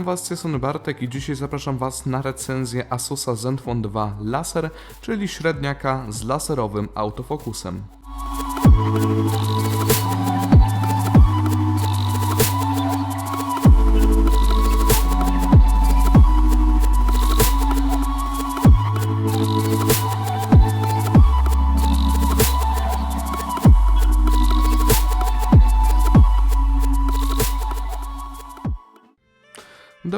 Witam Was, strony Bartek i dzisiaj zapraszam Was na recenzję Asusa Zenfone 2 Laser, czyli średniaka z laserowym autofokusem.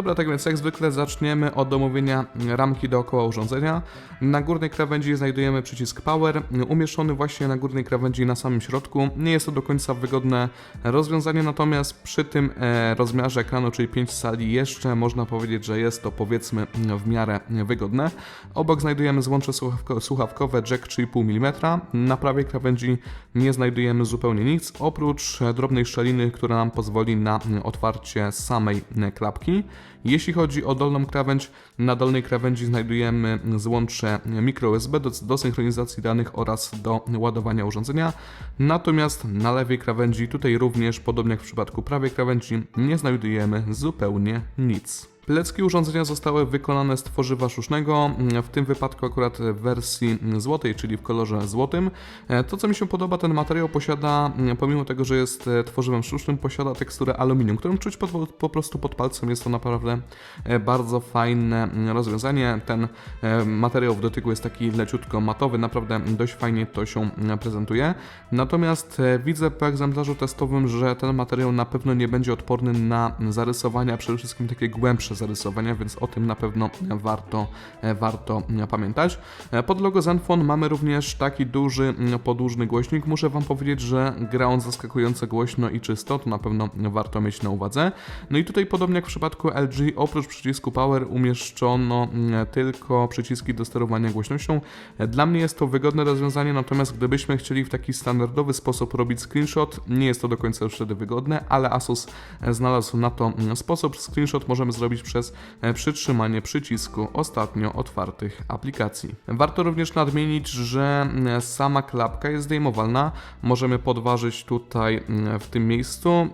Dobra, tak więc jak zwykle zaczniemy od omówienia ramki dookoła urządzenia. Na górnej krawędzi znajdujemy przycisk Power, umieszczony właśnie na górnej krawędzi na samym środku. Nie jest to do końca wygodne rozwiązanie, natomiast przy tym e, rozmiarze ekranu, czyli 5 cali, jeszcze można powiedzieć, że jest to powiedzmy w miarę wygodne. Obok znajdujemy złącze słuchawko słuchawkowe jack 3,5 mm. Na prawej krawędzi nie znajdujemy zupełnie nic, oprócz drobnej szczeliny, która nam pozwoli na otwarcie samej klapki. Jeśli chodzi o dolną krawędź, na dolnej krawędzi znajdujemy złącze microUSB do, do synchronizacji danych oraz do ładowania urządzenia. Natomiast na lewej krawędzi, tutaj również podobnie jak w przypadku prawej krawędzi, nie znajdujemy zupełnie nic. Plecki urządzenia zostały wykonane z tworzywa sztucznego, w tym wypadku akurat w wersji złotej, czyli w kolorze złotym. E, To co mi się podoba, ten materiał posiada, pomimo tego, że jest e, tworzywem sztucznym, posiada teksturę aluminium, którą czuć po, prostu pod palcem. Jest to naprawdę e, bardzo fajne rozwiązanie. Ten e, materiał w dotyku jest taki leciutko matowy, naprawdę dość fajnie to się prezentuje. Natomiast e, widzę po egzemplarzu testowym, że ten materiał na pewno nie będzie odporny na zarysowania, przede wszystkim takie głębsze zarysowania, więc o tym na pewno warto, e, warto pamiętać. E, Pod logo Zenfone mamy również taki duży, podłużny głośnik. Muszę Wam powiedzieć, że gra on zaskakująco głośno i czysto, to na pewno warto mieć na uwadze. No i tutaj podobnie jak w przypadku LG, oprócz przycisku Power umieszczono tylko przyciski do sterowania głośnością. E, Dla mnie jest to wygodne rozwiązanie, natomiast gdybyśmy chcieli w taki standardowy sposób robić screenshot, nie jest to do końca już wtedy wygodne, ale Asus znalazł na to sposób. Screenshot możemy zrobić przez e, przytrzymanie przycisku ostatnio otwartych aplikacji. Warto również nadmienić, że mm, sama klapka jest zdejmowalna. Możemy podważyć tutaj w tym miejscu.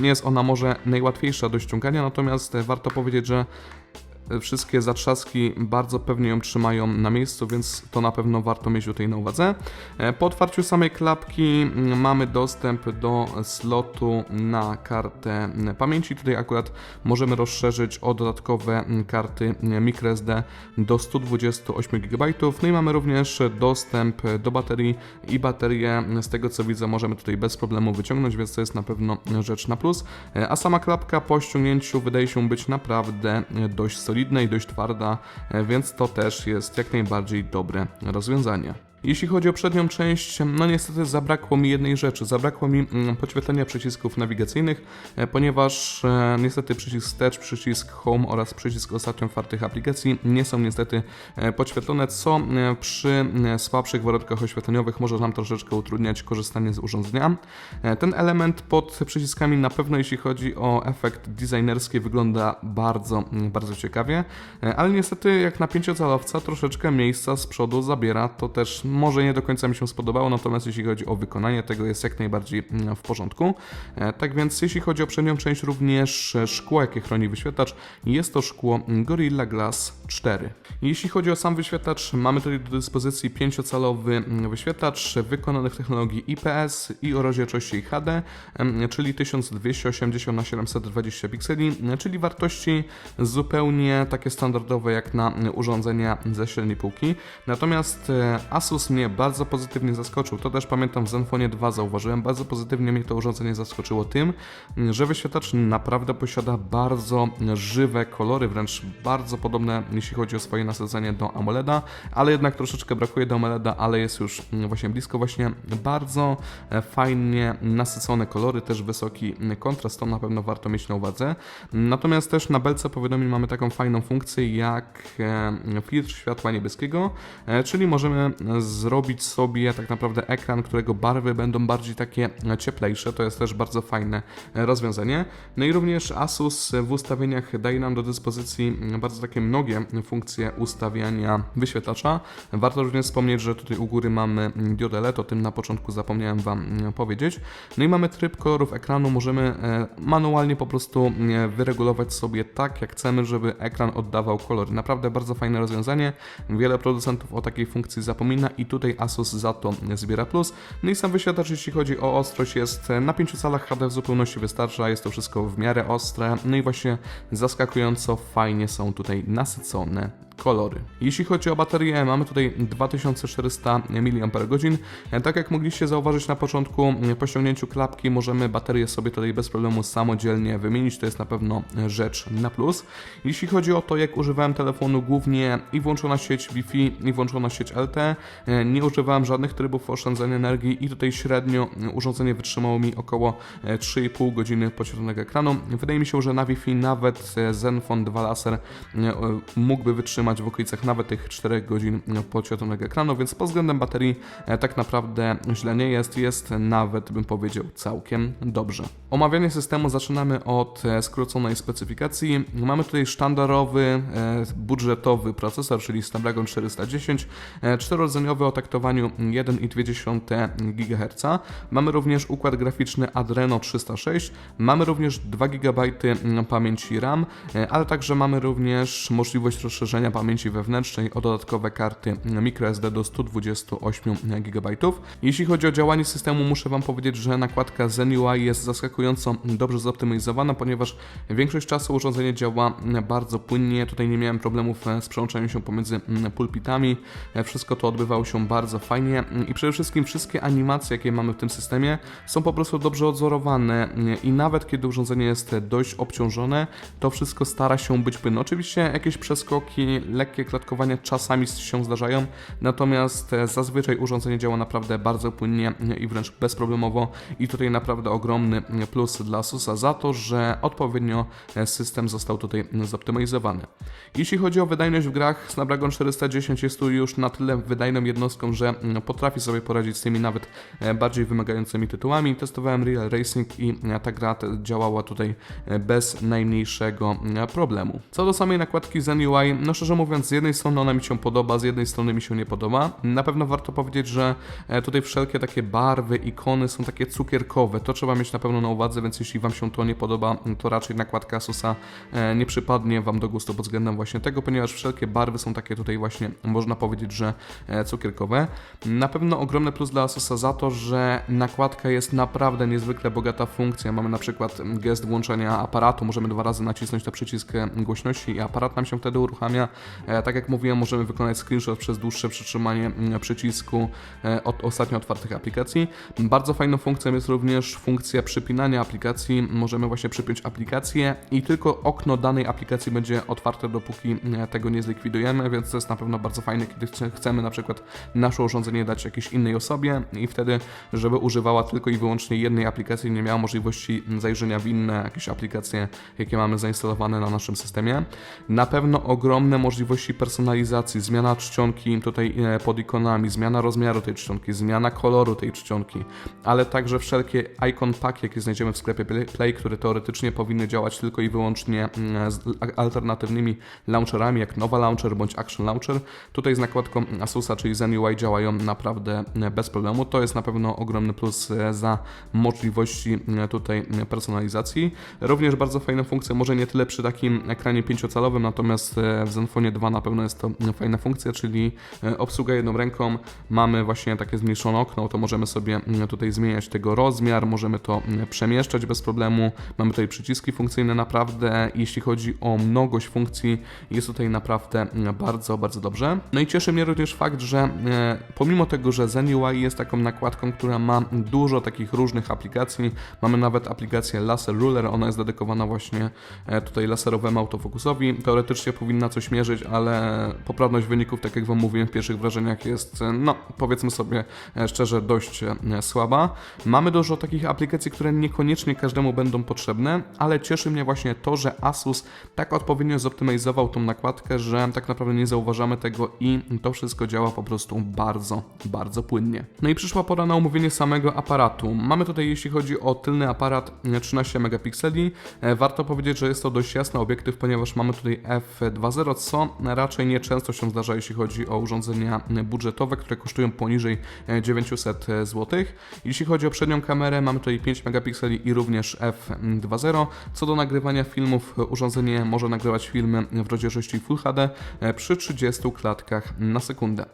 Nie jest ona może najłatwiejsza do ściągania, natomiast e, warto powiedzieć, że wszystkie zatrzaski bardzo pewnie ją trzymają na miejscu, więc to na pewno warto mieć tutaj na uwadze. E, Po otwarciu samej klapki mm, mamy dostęp do slotu na kartę mm, pamięci. Tutaj akurat możemy rozszerzyć o dodatkowe mm, karty microSD do 128 GB. No i mamy również dostęp do baterii i baterię z tego co widzę możemy tutaj bez problemu wyciągnąć, więc to jest na pewno rzecz na plus. E, A sama klapka po ściągnięciu wydaje się być naprawdę dość solidna i dość twarda, e, więc to też jest jak najbardziej dobre rozwiązanie. Jeśli chodzi o przednią część, no niestety zabrakło mi jednej rzeczy. Zabrakło mi mm, podświetlenia przycisków nawigacyjnych, e, ponieważ e, niestety przycisk wstecz, przycisk home oraz przycisk ostatnio otwartych aplikacji nie są niestety e, podświetlone, co przy słabszych warunkach oświetleniowych może nam troszeczkę utrudniać korzystanie z urządzenia. Ten element pod przyciskami na pewno jeśli chodzi o efekt designerski wygląda bardzo, mm, bardzo ciekawie, ale niestety jak na pięciocalowca troszeczkę miejsca z przodu zabiera, to też może nie do końca mi się spodobało, natomiast jeśli chodzi o wykonanie tego jest jak najbardziej mm, w porządku. E, Tak więc jeśli chodzi o przednią część również e, szkło jakie chroni wyświetlacz jest to szkło Gorilla Glass 4. Jeśli chodzi o sam wyświetlacz mamy tutaj do dyspozycji 5-calowy mm, wyświetlacz wykonany w technologii IPS i o rozdzielczości HD, czyli 1280 na 720 pikseli, e, czyli wartości zupełnie takie standardowe jak na urządzenia ze średniej półki. Natomiast e, Asus mnie bardzo pozytywnie zaskoczył. To też pamiętam w Zenfone 2 zauważyłem. Bardzo pozytywnie mnie to urządzenie zaskoczyło tym, że wyświetlacz naprawdę posiada bardzo żywe kolory, wręcz bardzo podobne jeśli chodzi o swoje nasadzenie do AMOLEDa, ale jednak troszeczkę brakuje do AMOLEDa, ale jest już właśnie blisko. Właśnie bardzo e, fajnie nasycone kolory, też wysoki kontrast, to na pewno warto mieć na uwadze. Natomiast też na belce powiadomień mamy taką fajną funkcję jak e, filtr światła niebieskiego, e, czyli możemy zrobić sobie tak naprawdę ekran, którego barwy będą bardziej takie cieplejsze. To jest też bardzo fajne e, rozwiązanie. No i również Asus w ustawieniach daje nam do dyspozycji mm, bardzo takie mnogie funkcje ustawiania wyświetlacza. Warto również wspomnieć, że tutaj u góry mamy mm, diodę LED, o tym na początku zapomniałem Wam mm, powiedzieć. No i mamy tryb kolorów ekranu, możemy e, manualnie po prostu wyregulować sobie tak, jak chcemy, żeby ekran oddawał kolory. Naprawdę bardzo fajne rozwiązanie. Wiele producentów o takiej funkcji zapomina tutaj Asus za to zbiera plus. No i sam wyświetlacz, jeśli chodzi o ostrość, jest na 5 calach HD w zupełności wystarcza, jest to wszystko w miarę ostre, no i właśnie zaskakująco fajnie są tutaj nasycone kolory. Jeśli chodzi o baterię, mamy tutaj 2400 mAh. Tak jak mogliście zauważyć na początku, po ściągnięciu klapki możemy baterię sobie tutaj bez problemu samodzielnie wymienić, to jest na pewno rzecz na plus. Jeśli chodzi o to, jak używałem telefonu, głównie i włączona sieć Wi-Fi, i włączona sieć LTE, nie używałem żadnych trybów oszczędzania energii i tutaj średnio urządzenie wytrzymało mi około 3,5 godziny podświetlonego ekranu. Wydaje mi się, że na Wi-Fi nawet Zenfone 2 Laser mógłby wytrzymać w okolicach nawet tych 4 godzin podświetlonego ekranu, więc pod względem baterii e, tak naprawdę źle nie jest, jest nawet bym powiedział całkiem dobrze. Omawianie systemu zaczynamy od e, skróconej specyfikacji. Mamy tutaj sztandarowy, e, budżetowy procesor, czyli Snapdragon 410, czterodzeniowy o taktowaniu 1,2 GHz. Mamy również układ graficzny Adreno 306, mamy również 2 GB pamięci RAM, ale także mamy również możliwość rozszerzenia pamięci wewnętrznej o dodatkowe karty microSD do 128 GB. Jeśli chodzi o działanie systemu, muszę Wam powiedzieć, że nakładka Zen UI jest zaskakująco dobrze zoptymalizowana, ponieważ większość czasu urządzenie działa bardzo płynnie. Tutaj nie miałem problemów z przełączaniem się pomiędzy pulpitami. Wszystko to odbywało się bardzo fajnie i przede wszystkim wszystkie animacje, jakie mamy w tym systemie, są po prostu dobrze odzorowane i nawet kiedy urządzenie jest dość obciążone, to wszystko stara się być płynne. Oczywiście jakieś przeskoki, lekkie klatkowania czasami się zdarzają, natomiast e, zazwyczaj urządzenie działa naprawdę bardzo płynnie i wręcz bezproblemowo i tutaj naprawdę ogromny plus dla Asusa za to, że odpowiednio e, system został tutaj zoptymalizowany. Jeśli chodzi o wydajność w grach, Snapdragon 410 jest tu już na tyle wydajną jednostką, że potrafi sobie poradzić z tymi nawet e, bardziej wymagającymi tytułami. Testowałem Real Racing i ta gra działała tutaj bez najmniejszego problemu. Co do samej nakładki Zen UI, no szczerze mówiąc, z jednej strony ona mi się podoba, z jednej strony mi się nie podoba. Na pewno warto powiedzieć, że e, tutaj wszelkie takie barwy, ikony są takie cukierkowe. To trzeba mieć na pewno na uwadze, więc jeśli Wam się to nie podoba, to raczej nakładka Asusa e, nie przypadnie Wam do gustu pod względem właśnie tego, ponieważ wszelkie barwy są takie tutaj właśnie, można powiedzieć, że e, cukierkowe. Na pewno ogromny plus dla Asusa za to, że nakładka jest naprawdę niezwykle bogata funkcja. Mamy na przykład gest włączenia aparatu, możemy dwa razy nacisnąć na przycisk głośności i aparat nam się wtedy uruchamia. E, tak jak mówiłem, możemy wykonać screenshot przez dłuższe przytrzymanie mm, przycisku e, od ostatnio otwartych aplikacji. Bardzo fajną funkcją jest również funkcja przypinania aplikacji. Możemy właśnie przypiąć aplikację i tylko okno danej aplikacji będzie otwarte, dopóki e, tego nie zlikwidujemy, więc to jest na pewno bardzo fajne, kiedy chcemy na przykład nasze urządzenie dać jakiejś innej osobie i wtedy, żeby używała tylko i wyłącznie jednej aplikacji, nie miała możliwości zajrzenia w inne jakieś aplikacje, jakie mamy zainstalowane na naszym systemie. Na pewno ogromne możliwości personalizacji, zmiana czcionki tutaj e, pod ikonami, zmiana rozmiaru tej czcionki, zmiana koloru tej czcionki, ale także wszelkie icon pack, jakie znajdziemy w sklepie Play, które teoretycznie powinny działać tylko i wyłącznie mm, z alternatywnymi launcherami, jak Nova Launcher bądź Action Launcher. Tutaj z nakładką Asusa, czyli Zen UI działają naprawdę e, bez problemu. To jest na pewno ogromny plus e, za możliwości tutaj personalizacji. Również bardzo fajna funkcja, może nie tyle przy takim ekranie pięciocalowym, natomiast w Zenfone 2 na pewno jest to fajna funkcja, czyli e, obsługa jedną ręką. Mamy właśnie takie zmniejszone okno, to możemy sobie mm, tutaj zmieniać tego rozmiar, możemy to mm, przemieszczać bez problemu. Mamy tutaj przyciski funkcyjne naprawdę. Jeśli chodzi o mnogość funkcji, jest tutaj naprawdę mm, bardzo, bardzo dobrze. No i cieszy mnie również fakt, że e, pomimo tego, że Zen UI jest taką nakładką, która ma dużo takich różnych aplikacji, mamy nawet aplikację Laser Ruler, ona jest dedykowana właśnie e, tutaj laserowemu autofokusowi. Teoretycznie powinna coś mierzyć ale poprawność wyników, tak jak Wam mówiłem w pierwszych wrażeniach, jest, e, no powiedzmy sobie e, szczerze, dość e, słaba. Mamy dużo takich aplikacji, które niekoniecznie każdemu będą potrzebne, ale cieszy mnie właśnie to, że Asus tak odpowiednio zoptymalizował tą nakładkę, że tak naprawdę nie zauważamy tego i to wszystko działa po prostu bardzo, bardzo płynnie. No i przyszła pora na omówienie samego aparatu. Mamy tutaj, jeśli chodzi o tylny aparat, e, 13 megapikseli. Warto powiedzieć, że jest to dość jasny obiektyw, ponieważ mamy tutaj f2.0, co raczej nieczęsto się zdarza, jeśli chodzi o urządzenia budżetowe, które kosztują poniżej e, 900 zł. Jeśli chodzi o przednią kamerę, mamy tutaj 5 megapikseli i również f2.0. Co do nagrywania filmów, e, urządzenie może nagrywać filmy w rozdzielczości Full HD e, przy 30 klatkach na sekundę.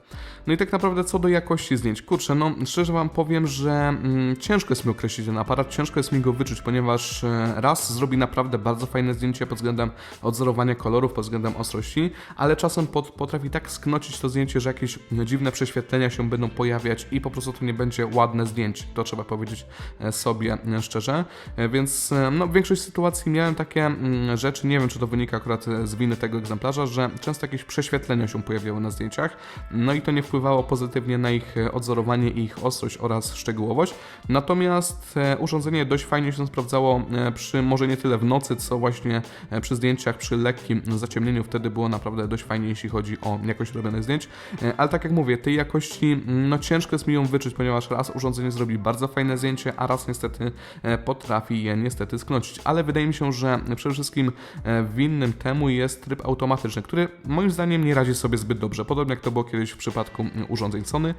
No i tak naprawdę co do jakości zdjęć, kurczę, no szczerze Wam powiem, że mm, ciężko jest mi określić ten aparat, ciężko jest mi go wyczuć, ponieważ e, raz zrobi naprawdę bardzo fajne zdjęcie pod względem odzorowania kolorów, pod względem ostrości, ale czasem pot, potrafi tak sknocić to zdjęcie, że jakieś dziwne prześwietlenia się będą pojawiać i po prostu to nie będzie ładne zdjęcie, to trzeba powiedzieć e, sobie e, szczerze, E, więc no, w większości sytuacji miałem takie mm, rzeczy, nie wiem czy to wynika akurat z winy tego egzemplarza, że często jakieś prześwietlenia się pojawiały na zdjęciach, no i to nie wpływało pozytywnie na ich odzorowanie, ich ostrość oraz szczegółowość. Natomiast urządzenie dość fajnie się sprawdzało przy może nie tyle w nocy, co właśnie przy zdjęciach, przy lekkim zaciemnieniu. Wtedy było naprawdę dość fajnie, jeśli chodzi o jakość robionych zdjęć. E, Ale tak jak mówię, tej jakości mm, no ciężko jest mi ją wyczuć, ponieważ raz urządzenie zrobi bardzo fajne zdjęcie, a raz niestety e, potrafi je niestety sknocić. Ale wydaje mi się, że przede wszystkim e, winnym temu jest tryb automatyczny, który moim zdaniem nie radzi sobie zbyt dobrze. Podobnie jak to było kiedyś w przypadku mm, urządzeń Sony,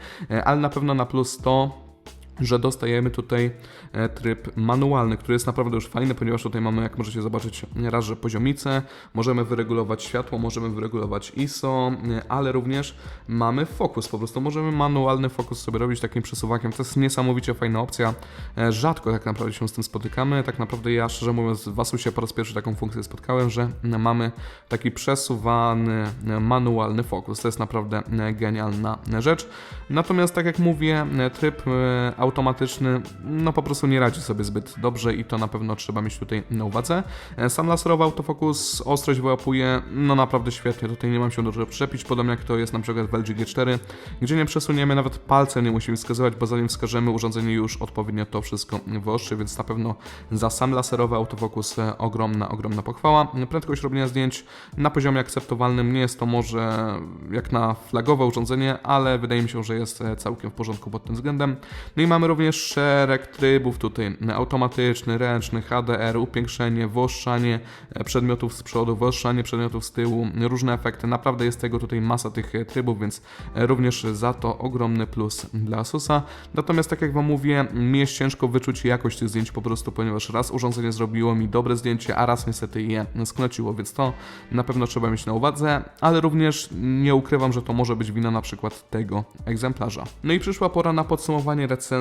ale na pewno na plus to że dostajemy tutaj e, tryb manualny, który jest naprawdę już fajny, ponieważ tutaj mamy, jak możecie zobaczyć, raz, że poziomicę, możemy wyregulować światło, możemy wyregulować ISO, e, ale również mamy fokus, po prostu możemy manualny fokus sobie robić takim przesuwaniem, to jest niesamowicie fajna opcja, E, rzadko tak naprawdę się z tym spotykamy, tak naprawdę ja szczerze mówiąc w Asusie po raz pierwszy taką funkcję spotkałem, że mamy taki przesuwany manualny fokus, to jest naprawdę genialna rzecz, natomiast tak jak mówię, tryb e, automatyczny no po prostu nie radzi sobie zbyt dobrze i to na pewno trzeba mieć tutaj na uwadze. E, Sam laserowy autofokus, ostrość wyłapuje no naprawdę świetnie, tutaj nie mam się do czego przyczepić, podobnie jak to jest na przykład w LG G4, gdzie nie przesuniemy, nawet palcem nie musimy wskazywać, bo zanim wskażemy urządzenie już odpowiednio to wszystko wyostrzy, więc na pewno za sam laserowy autofokus e, ogromna, ogromna pochwała. Prędkość robienia zdjęć na poziomie akceptowalnym nie jest to może jak na flagowe urządzenie, ale wydaje mi się, że jest e, całkiem w porządku pod tym względem. No i mamy również szereg trybów tutaj, automatyczny, ręczny, HDR, upiększenie, wyostrzanie e, przedmiotów z przodu, wyostrzanie przedmiotów z tyłu, różne efekty. Naprawdę jest tego tutaj masa tych e, trybów, więc e, również za to ogromny plus dla Asusa. Natomiast tak jak Wam mówię, mi jest ciężko wyczuć jakość tych zdjęć po prostu, ponieważ raz urządzenie zrobiło mi dobre zdjęcie, a raz niestety je sknociło, więc to na pewno trzeba mieć na uwadze, ale również nie ukrywam, że to może być wina na przykład tego egzemplarza. No i przyszła pora na podsumowanie recenzji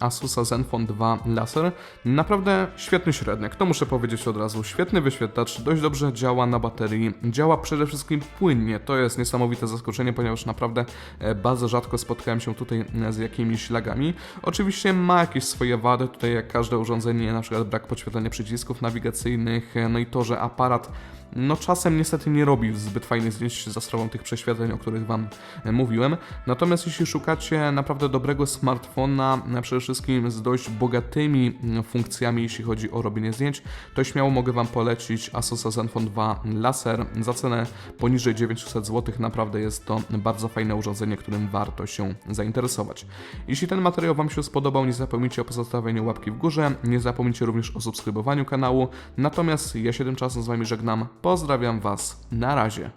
Asusa Zenfone 2 Laser. Naprawdę świetny średniak, to muszę powiedzieć od razu. Świetny wyświetlacz, dość dobrze działa na baterii, działa przede wszystkim płynnie. To jest niesamowite zaskoczenie, ponieważ naprawdę e, bardzo rzadko spotkałem się tutaj e, z jakimiś lagami. Oczywiście ma jakieś swoje wady, tutaj jak każde urządzenie, na przykład brak podświetlenia przycisków nawigacyjnych, e, no i to, że aparat no czasem niestety nie robi zbyt fajnych zdjęć za sprawą tych prześwietleń, o których Wam e, mówiłem. Natomiast jeśli szukacie naprawdę dobrego smartfona, e, przede wszystkim z dość bogatymi mm, funkcjami, jeśli chodzi o robienie zdjęć, to śmiało mogę Wam polecić Asus Zenfone 2 Laser. Za cenę poniżej 900 zł naprawdę jest to bardzo fajne urządzenie, którym warto się zainteresować. Jeśli ten materiał Wam się spodobał, nie zapomnijcie o pozostawieniu łapki w górze, nie zapomnijcie również o subskrybowaniu kanału. Natomiast ja się tymczasem z Wami żegnam. Pozdrawiam Was. Na razie.